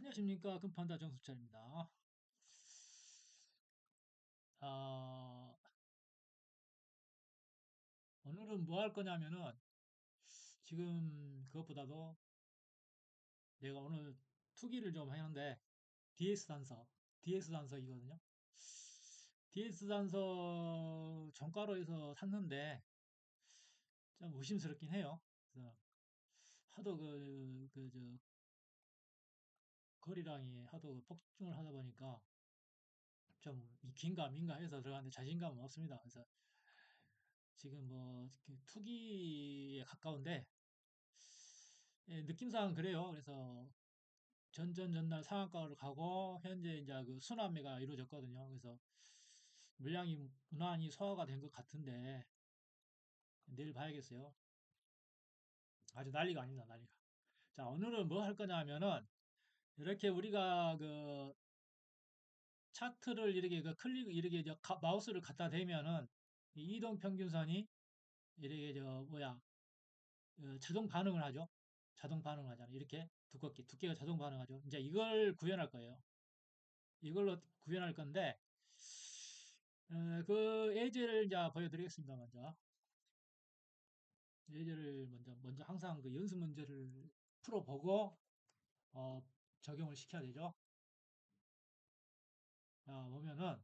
안녕하십니까 금판다 정수철입니다. 아, 오늘은 뭐 할 거냐면은 지금 그것보다도 내가 오늘 투기를 좀 하는데 DS 단서, DS 단서이거든요. DS 단서 정가로해서 샀는데 좀 의심스럽긴 해요. 그래서 하도 그, 그, 저, 거리량이 하도 그 폭증을 하다 보니까 좀 긴가 민가 해서 들어갔는데 자신감은 없습니다. 그래서 지금 뭐 투기에 가까운데 예, 느낌상 그래요. 그래서 전전 전날 상한가를 가고 현재 이제 그 순환매가 이루어졌거든요. 그래서 물량이 무난히 소화가 된 것 같은데 내일 봐야겠어요. 아주 난리가 아닙니다. 난리가. 자, 오늘은 뭐 할 거냐면은 이렇게 우리가 그 차트를 이렇게 그 클릭 이렇게 저 가- 마우스를 갖다 대면은 이 이동 평균선이 이렇게 저 뭐야 어, 자동 반응을 하죠. 자동 반응을 하잖아요. 이렇게 두껍게 두께가 자동 반응하죠. 이제 이걸 구현할 거예요. 이걸로 구현할 건데 어, 그 예제를 이제 보여드리겠습니다. 먼저 예제를 먼저 먼저 항상 그 연습 문제를 풀어보고 어, 적용을 시켜야 되죠. 자, 보면은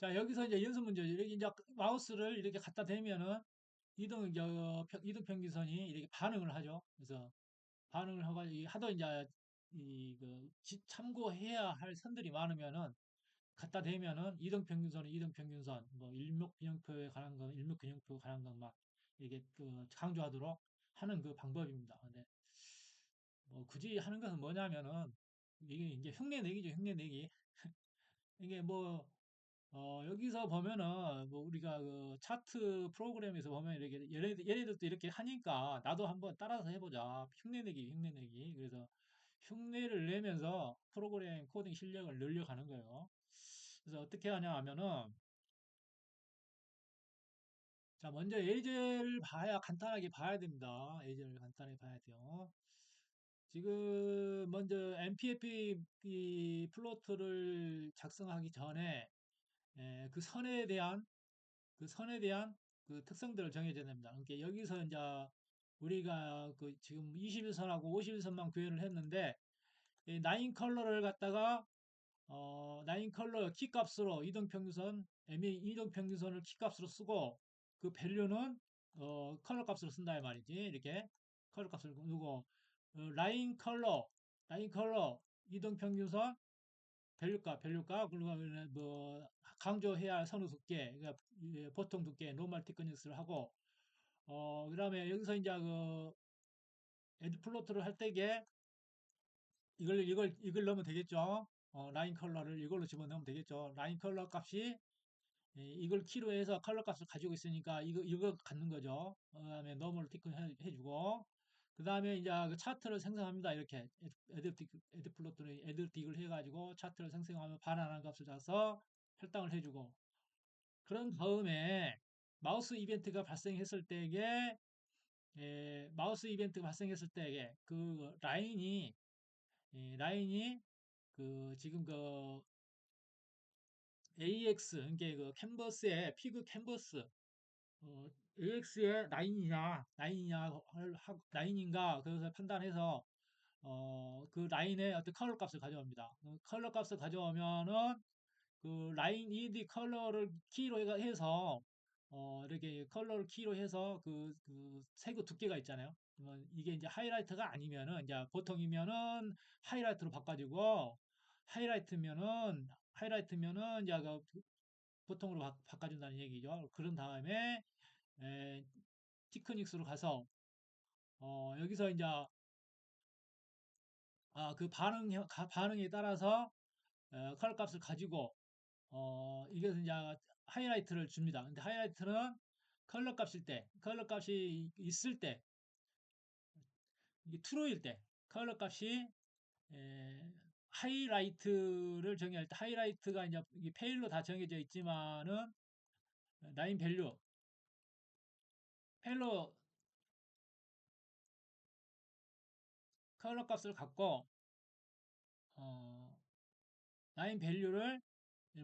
자 여기서 이제 연습 문제 이렇게 이제 마우스를 이렇게 갖다 대면은 이동 저 평- 이동 평균선이 이렇게 반응을 하죠. 그래서 반응을 하고 이 하도 이제 이그 참고해야 할 선들이 많으면은 갖다 대면은 이등평균선은 이등평균선, 뭐 일목 균형표에 관한 건 일목 균형표에 관한 것만 이게 그 강조하도록 하는 그 방법입니다. 근 데뭐 굳이 하는 것은 뭐냐면은 이게 이제 흉내 내기죠, 흉내 내기. 이게 뭐 어, 여기서 보면은 뭐 우리가 그 차트 프로그램에서 보면 이렇게 얘네, 얘네들도 이렇게 하니까 나도 한번 따라서 해보자. 흉내 내기, 흉내 내기. 그래서 흉내를 내면서 프로그램 코딩 실력을 늘려가는 거예요. 그래서 어떻게 하냐 하면은 자 먼저 예제를 봐야 간단하게 봐야 됩니다. 예제를 간단하게 봐야 돼요. 지금 먼저 MPFP 이 플로트를 작성하기 전에 에, 그 선에 대한 그 선에 대한 그 특성들을 정해줘야 됩니다. 그러니까 여기서 이제 우리가 그 지금 21선하고 51선만 구현을 했는데 이 나인 컬러를 갖다가 어, 나인 컬러 키 값으로 이동평균선, MA 이동평균선을 키 값으로 쓰고 그 밸류는 어, 컬러 값으로 쓴다 이 말이지. 이렇게 컬러 값을 누고 어, 라인 컬러, 라인 컬러 이동평균선 밸류값, 밸류값 그리고 뭐 강조해야 할 선호 두께, 그러니까 이 보통 두께, 노멀 티크니스를 하고 어, 그 다음에 여기서 이제 그 에드 플로트를 할 때게 이걸 이걸 이걸 넣으면 되겠죠. 어, 라인 컬러를 이걸로 집어넣으면 되겠죠. 라인 컬러 값이 예, 이걸 키로 해서 컬러 값을 가지고 있으니까 이거 이거 갖는 거죠. 어, 그다음에 너머를 티크 해, 해주고 그 다음에 이제 그 차트를 생성합니다. 이렇게 에드틱 에드플로트를 에드틱을 해가지고 차트를 생성하면 반환한 값을 잡아서 할당을 해주고 그런 다음에 마우스 이벤트가 발생했을 때에 예, 마우스 이벤트가 발생했을 때에 그 라인이 예, 라인이 그 지금 그 AX 그러니까 그 캔버스에 피그 캔버스 어, AX의 라인이냐 라인이냐 라인인가 그것을 판단해서 어, 그 라인의 어떤 컬러 값을 가져옵니다. 그 컬러 값을 가져오면은 그 라인 ed 컬러를 키로 해서 어, 이렇게 컬러를 키로 해서 그, 그 색의 두께가 있잖아요. 이게 이제 하이라이트가 아니면은 이제 보통이면은 하이라이트로 바꿔주고 하이라이트면은 하이라이트면은 이제 그 보통으로 바, 바꿔준다는 얘기죠. 그런 다음에 에, 티크닉스로 가서 어, 여기서 이제 아, 그 반응 반응에 따라서 어, 컬러 값을 가지고 어, 이게 이제 하이라이트를 줍니다. 근데 하이라이트는 컬러 값일 때, 컬러 값이 있을 때, 이게 true일 때, 컬러 값이 에, 하이라이트를 정의할 때, 하이라이트가 이제 페일로 다 정해져 있지만은 라인 밸류, 페일로 컬러 값을 갖고 어, 라인 밸류를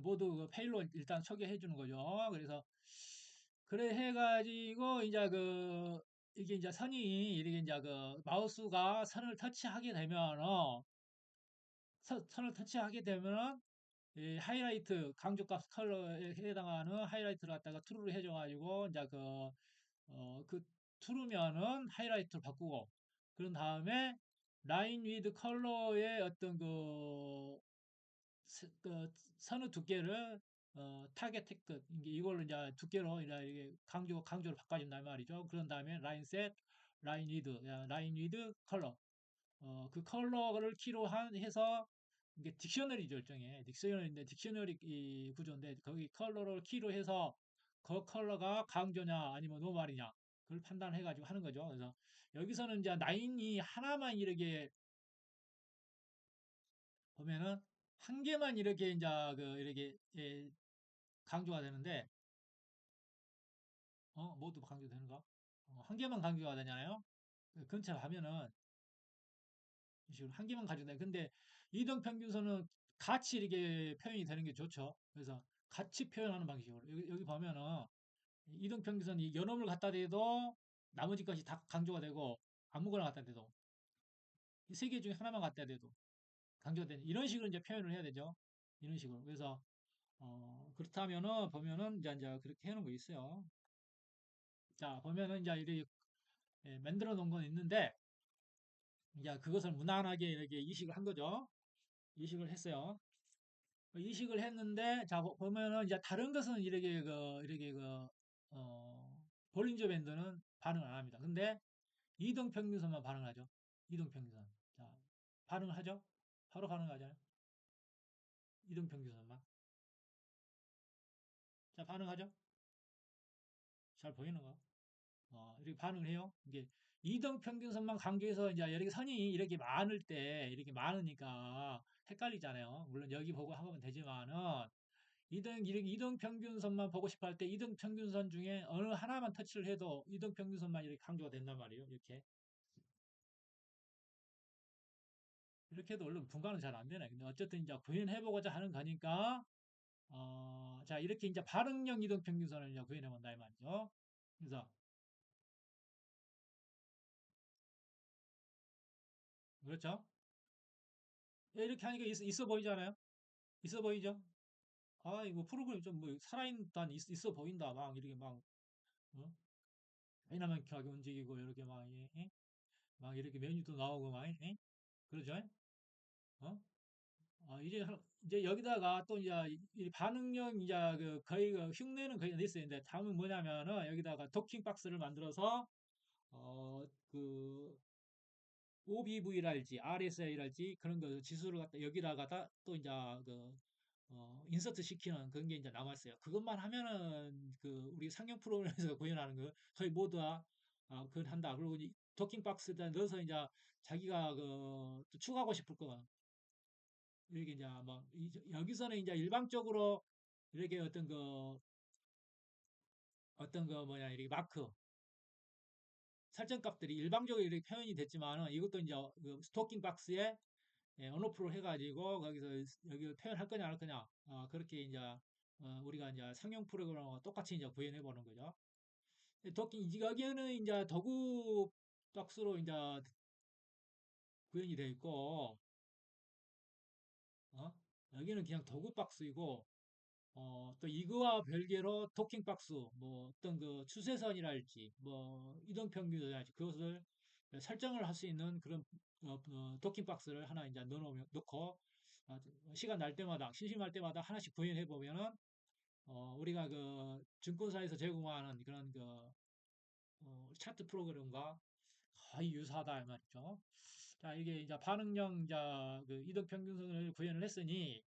모두 그 페일로 일단 소개해 주는 거죠. 그래서 그래 해가지고 이제 그 이게 이제 선이 이렇게 이제 그 마우스가 선을 터치하게 되면 어, 선을 터치하게 되면은 이 하이라이트 강조값 컬러에 해당하는 하이라이트를 갖다가 트루로 해줘가지고 이제 그 어, 그 트루면은 하이라이트를 바꾸고 그런 다음에 라인 위드 컬러의 어떤 그, 스- 그 선의 두께를 어, 타겟 테크 이걸로 이제 두께로 이렇게 강조 강조를 바꿔준단 말이죠. 그런 다음에 라인 셋, 라인 위드, 라인 위드 컬러 어, 그 컬러를 키로 한 해서 이게 딕셔너리죠, 일종의 딕셔너리인데 딕셔너리 이 구조인데 거기 컬러를 키로 해서 그 컬러가 강조냐 아니면 노말이냐 그걸 판단해 가지고 하는 거죠. 그래서 여기서는 이제 라인이 하나만 이렇게 보면은 한 개만 이렇게 이제 그 이렇게 예, 강조가 되는데 어 모두 강조되는가? 어, 한 개만 강조가 되잖아요. 그 근처 가면은 이 식으로 한 개만 가져다. 근데 이동 평균선은 같이 이렇게 표현이 되는 게 좋죠. 그래서 같이 표현하는 방식으로 여기, 여기 보면은 이동 평균선 이 연놈을 갖다 대도 나머지 것이 다 강조가 되고 아무거나 갖다 대도 이 세 개 중에 하나만 갖다 대도 강조가 되는 이런 식으로 이제 표현을 해야 되죠. 이런 식으로. 그래서 어, 그렇다면은 보면은 이제 이제 그렇게 해놓은 거 있어요. 자 보면은 이제 이렇게 예, 만들어 놓은 건 있는데 이제 그것을 무난하게 이렇게 이식을 한 거죠. 이식을 했어요. 이식을 했는데 자 보- 보면은 이제 다른 것은 이렇게 그 이렇게 그 어, 볼린저 밴드는 반응 안 합니다. 근데 이동 평균선만 반응하죠. 이동 평균선. 자, 반응하죠? 바로 반응하잖아요. 이동 평균선만. 자, 반응하죠? 잘 보이는 거? 어, 이렇게 반응을 해요. 이게 이동 평균선만 강조해서 이제 이렇게 선이 이렇게 많을 때 이렇게 많으니까 헷갈리잖아요. 물론 여기 보고 하면 되지만은 이등 이렇게 이등 평균선만 보고 싶어 할 때 이등 평균선 중에 어느 하나만 터치를 해도 이등 평균선만 이렇게 강조가 된단 말이에요. 이렇게 이렇게 해도 원래 분간은 잘 안 되네. 근데 어쨌든 이제 구현해 보고자 하는 거니까 어, 자 이렇게 이제 발응형 이등 평균선을 구현해 본다 이 말이죠. 그래서 그렇죠? 예, 이렇게 하니까 있어, 있어 보이잖아요. 있어 보이죠? 아 이거 프로그램 좀 뭐 살아있단 있, 있어 보인다 막 이렇게 막 어? 다이나믹하게 움직이고 이렇게 막, 예? 예? 막 이렇게 메뉴도 나오고 막 예? 그러죠? 어? 아, 이제, 하- 이제 여기다가 또 이제 이 반응형 이제 그 거의 그 흉내는 거의. 근데 다음은 뭐냐면은 여기다가 도킹 박스를 만들어서 어, 그 OBV랄지 RSA랄지 그런 거 지수를 갖다 여기다가 또 이제 그 어, 인서트 시키는 그런 게 이제 남았어요. 그것만 하면은 그 우리 상용 프로그램에서 구현하는 거 거의 모두 다 아, 그걸 한다. 그리고 이 도킹 박스에다 넣어서 이제 자기가 그또 추가하고 싶을 거 이렇게 이제 뭐 이- 여기서는 이제 일방적으로 이렇게 어떤 그 어떤 그 뭐냐 이렇게 마크 설정값들이 일방적으로 이렇게 표현이 됐지만은 이것도 이제 그 스토킹 박스에 예, 언어프로 해가지고 거기서 여기 표현할 거냐 안 할 거냐 어, 그렇게 이제 어, 우리가 이제 상용 프로그램과 똑같이 이제 구현해 보는 거죠. 이제 여기는 이제 도구 박스로 이제 구현이 되어 있고 어? 여기는 그냥 도구 박스이고 어, 또 이거와 별개로 토킹 박스, 뭐 어떤 그 추세선이랄지, 뭐 이동평균이랄지 그것을 설정을 할 수 있는 그런 어, 어, 토킹 박스를 하나 이제 넣어놓으면 넣고 아, 시간 날 때마다 심심할 때마다 하나씩 구현해 보면은 어, 우리가 그 증권사에서 제공하는 그런 그 어, 차트 프로그램과 거의 유사하다 이 말이죠. 자 이게 이제 반응형 이제 그 이동평균선을 구현을 했으니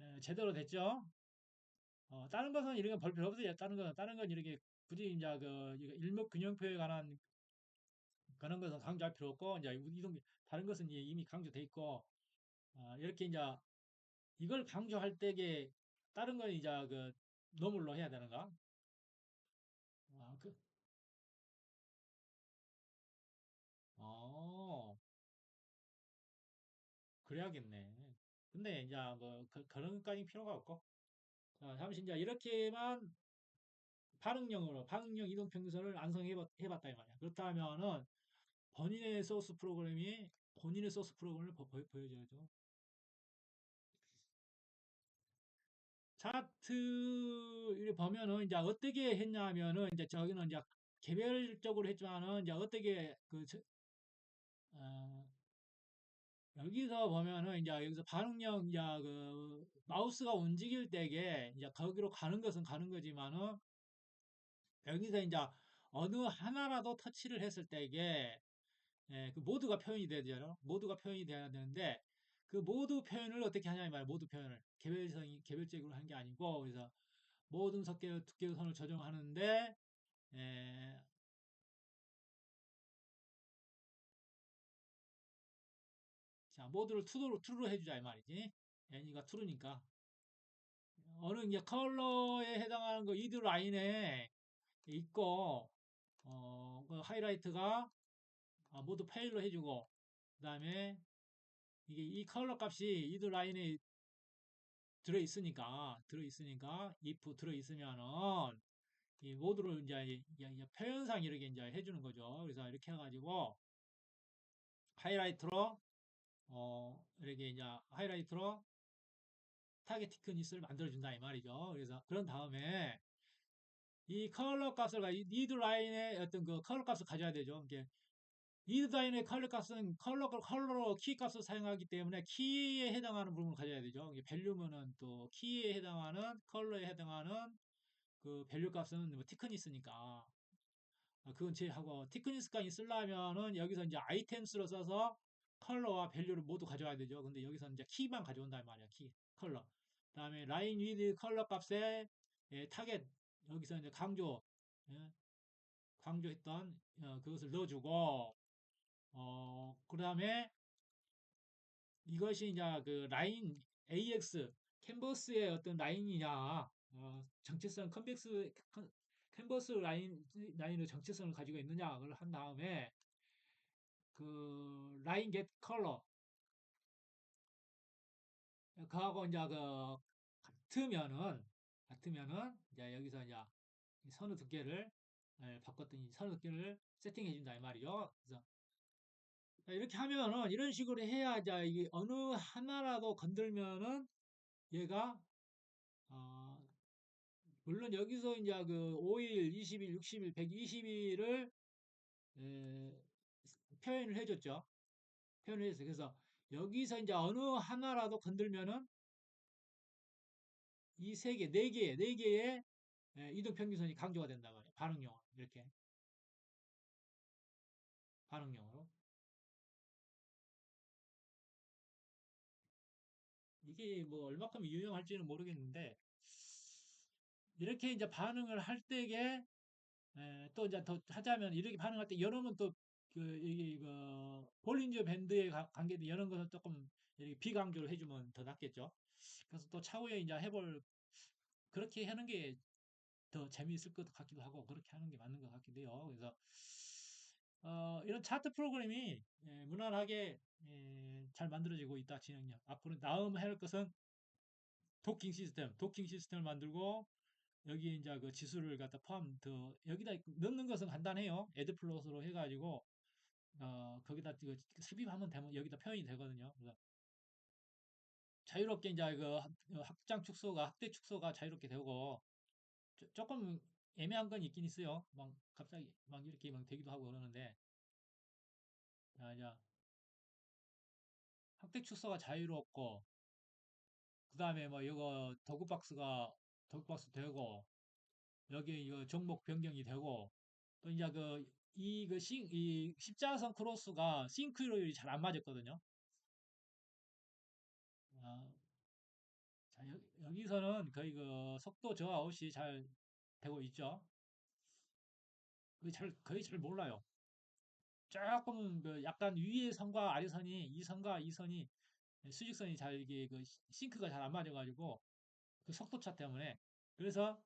에, 제대로 됐죠. 어, 다른 것은 이런 거볼 필요 없어요. 다른 건, 다른 건 이렇게 굳이 이제 그 일목균형표에 관한 그런 것은 강조할 필요 없고, 이제 이동, 다른 것은 이제 이미 강조돼 있고, 어, 이렇게 이제 이걸 강조할 때에 다른 건 이제 그 노물로 해야 되는가? 아, 그, 어, 그래야겠네. 근데 이제 뭐 그, 그런 것까지 필요가 없고 자, 잠시 이제 이렇게만 반응형으로 반응형 이동 평균선을 안성해 봤다 이 말이야. 그렇다면은 본인의 소스 프로그램이 본인의 소스 프로그램을 보, 보, 보여줘야죠. 차트를 보면은 이제 어떻게 했냐면은 이제 저기는 이제 개별적으로 했지만은 이제 어떻게 그 저- 어, 여기서 보면은 이제 여기서 반응력 이제 그 마우스가 움직일 때에 이제 거기로 가는 것은 가는 거지만은 여기서 이제 어느 하나라도 터치를 했을 때에 예, 그 모두가 표현이 돼야 되잖아. 모두가 표현이 돼야 되는데 그 모두 표현을 어떻게 하냐 이 말이야. 모두 표현을 개별성이 개별적으로 한 게 아니고 그래서 모든 석계 두께선을 조정하는데 예, 자 모두를 투로 투로 해주자 이 말이지. 애니가 투르니까 어느 이제 컬러에 해당하는 거 이드 라인에 있고 어, 그 하이라이트가 아, 모두 페일로 해주고 그 다음에 이게 이 컬러 값이 이드 라인에 들어 있으니까 들어 있으니까 if 들어 있으면은 이 모두를 이제 이- 이- 이 표현상 이렇게 이제 해주는 거죠. 그래서 이렇게 해가지고 하이라이트로 어 이렇게 이제 하이라이트로 타겟 티크니스를 만들어준다 이 말이죠. 그래서 그런 다음에 이 컬러 값을 가- 이 니드 라인의 어떤 그 컬러 값을 가져야 되죠. 이게 니드 라인의 컬러 값은 컬러 컬러로 키 값을 사용하기 때문에 키에 해당하는 부분을 가져야 되죠. 이게 밸류면은 또 키에 해당하는 컬러에 해당하는 그 밸류 값은 뭐 티크니스니까 아, 그건 제하고 티크니스까지 쓰려면은 여기서 이제 아이템스로 써서 컬러와 밸류를 모두 가져와야 되죠. 근데 여기서 이제 키만 가져온단 말이야. 키, 컬러. 그다음에 라인 위드 컬러 값에 예, 타겟 여기서 이제 강조 예, 강조했던 어, 그것을 넣어주고 어 그 다음에 이것이 이제 그 라인 AX 캔버스의 어떤 라인이냐 어, 정체성 컨벡스 컨- 캔버스 라인 라인의 정체성을 가지고 있느냐를 한 다음에 그 라인 겟 컬러 그하고 이제 그 같으면은 같으면은 이제 여기서 이제 이 선의 두께를 예, 바꿨더니 선의 두께를 세팅해 준다 이 말이죠. 그래서 이렇게 하면은 이런 식으로 해야 이제 이게 어느 하나라도 건들면은 얘가 어 물론 여기서 이제 그 5일, 20일, 60일, 120일을 표현을 해줬죠. 표현을 했어요. 그래서 여기서 이제 어느 하나라도 건들면은 이 세 개, 네 개, 네 개의 예, 이동 평균선이 강조가 된단 말이에요. 반응형으로 이렇게 반응형으로 이게 뭐 얼마큼 유용할지는 모르겠는데 이렇게 이제 반응을 할 때에 에, 또 이제 더 하자면 이렇게 반응할 때 여러분 또 그 이게 그 볼린저 밴드에 가- 관계된 이런 것은 조금 비강조를 해주면 더 낫겠죠. 그래서 또 차후에 이제 해볼 그렇게 하는 게 더 재미있을 것 같기도 하고 그렇게 하는 게 맞는 것 같기도 해요. 그래서 어, 이런 차트 프로그램이 예, 무난하게 예, 잘 만들어지고 있다 진행력. 앞으로 다음 할 것은 도킹 시스템, 도킹 시스템을 만들고 여기 이제 그 지수를 갖다 포함 더 여기다 넣는 것은 간단해요. 애드 플롯으로 해가지고 어 거기다 그 삽입하면 되면 여기다 표현이 되거든요. 그래서 자유롭게 이제 그 학- 어, 축소가 학대 축소가 자유롭게 되고 조- 조금 애매한 건 있긴 있어요. 막 갑자기 막 이렇게 막 되기도 하고 그러는데 자, 이제 학대 축소가 자유롭고 그 다음에 뭐 이거 도구 박스가 도구 박스 되고 여기 이거 종목 변경이 되고 또 이제 그 이그 십자선 크로스가 싱크로율이 잘 안 맞았거든요. 아, 자, 여, 여기 서는 거의 그 속도 저하 없이 잘 되고 있죠. 거의 잘 거의 잘 몰라요. 조금 그 약간 위의 선과 아래 선이 이 선과 이 선이 수직선이 잘 이게 그 시- 싱크가 잘 안 맞아가지고 그 속도차 때문에 그래서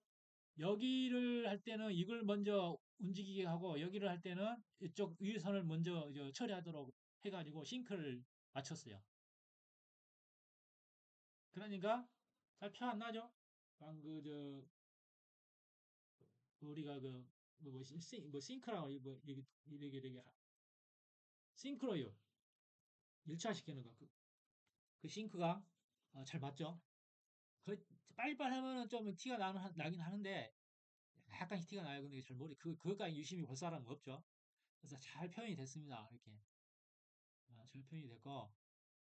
여기를 할 때는 이걸 먼저 움직이게 하고 여기를 할 때는 이쪽 위선을 먼저 저 처리하도록 해가지고 싱크를 맞췄어요. 그러니까 잘 표 안 나죠? 방그 저 우리가 그 뭐, 뭐, 싱, 뭐 싱크라고 뭐 이렇게 이렇게 싱크로율 1차 시키는 거. 그, 그 싱크가 어, 잘 맞죠? 그 빨리빨리 하면은 좀 티가 나는, 나긴 하는데 약간씩 티가 나요. 근데 잘 모르 그 그것까지 유심히 볼 사람은 없죠. 그래서 잘 표현이 됐습니다. 이렇게 어, 잘 표현이 됐고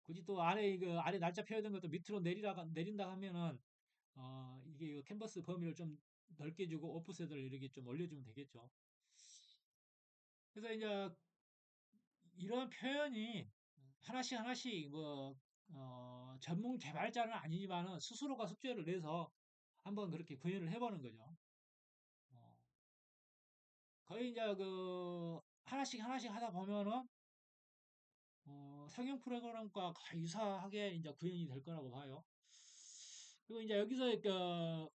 굳이 또 아래 이거 아래 날짜 표현된 것도 밑으로 내리라 내린다 하면은 어 이게 이 캔버스 범위를 좀 넓게 주고 오프셋을 이렇게 좀 올려주면 되겠죠. 그래서 이제 이런 표현이 하나씩 하나씩 뭐 어, 전문 개발자는 아니지만은 스스로가 숙제를 내서 한번 그렇게 구현을 해보는 거죠. 어, 거의 이제 그 하나씩 하나씩 하다 보면은 어, 성형 프로그램과 거의 유사하게 이제 구현이 될 거라고 봐요. 그리고 이제 여기서 그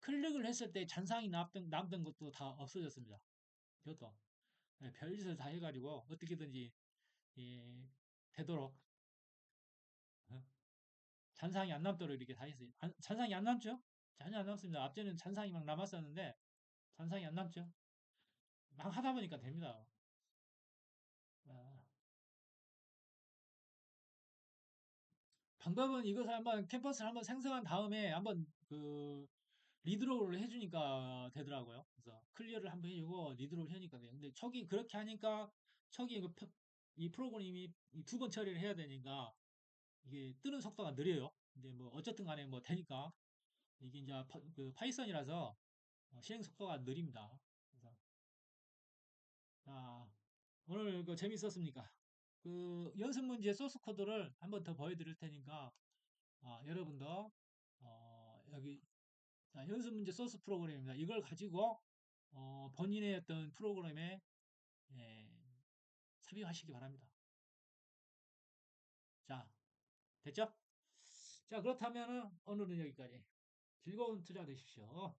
클릭을 했을 때 잔상이 남던, 남던 것도 다 없어졌습니다. 이것도 네, 별짓을 다 해가지고 어떻게든지 예, 되도록 어, 잔상이 안 남도록 이렇게 다 했어요. 안- 잔상이 안 남죠? 전혀 안 남습니다. 앞전에는 잔상이 막 남았었는데 잔상이 안 남죠? 막 하다 보니까 됩니다. 아, 방법은 이것을 한번 캠퍼스를 한번 생성한 다음에 한번 그 리드로우를 해주니까 되더라고요. 그래서 클리어를 한번 해주고 리드로우를 하니까 돼요. 근데 초기 그렇게 하니까 초기 그 표- 이 프로그램이 두 번 처리를 해야 되니까 이게 뜨는 속도가 느려요. 근데 뭐 어쨌든 간에 뭐 되니까 이게 이제 파, 그 파이썬이라서 어, 실행 속도가 느립니다. 그래서 자, 오늘 그 재밌었습니까? 그 연습 문제 소스 코드를 한번 더 보여드릴 테니까 아, 여러분도 어, 여기 자, 연습 문제 소스 프로그램입니다. 이걸 가지고 어, 본인의 어떤 프로그램에 예, 삽입하시기 바랍니다. 됐죠? 자, 그렇다면은 오늘은 여기까지. 즐거운 투자 되십시오.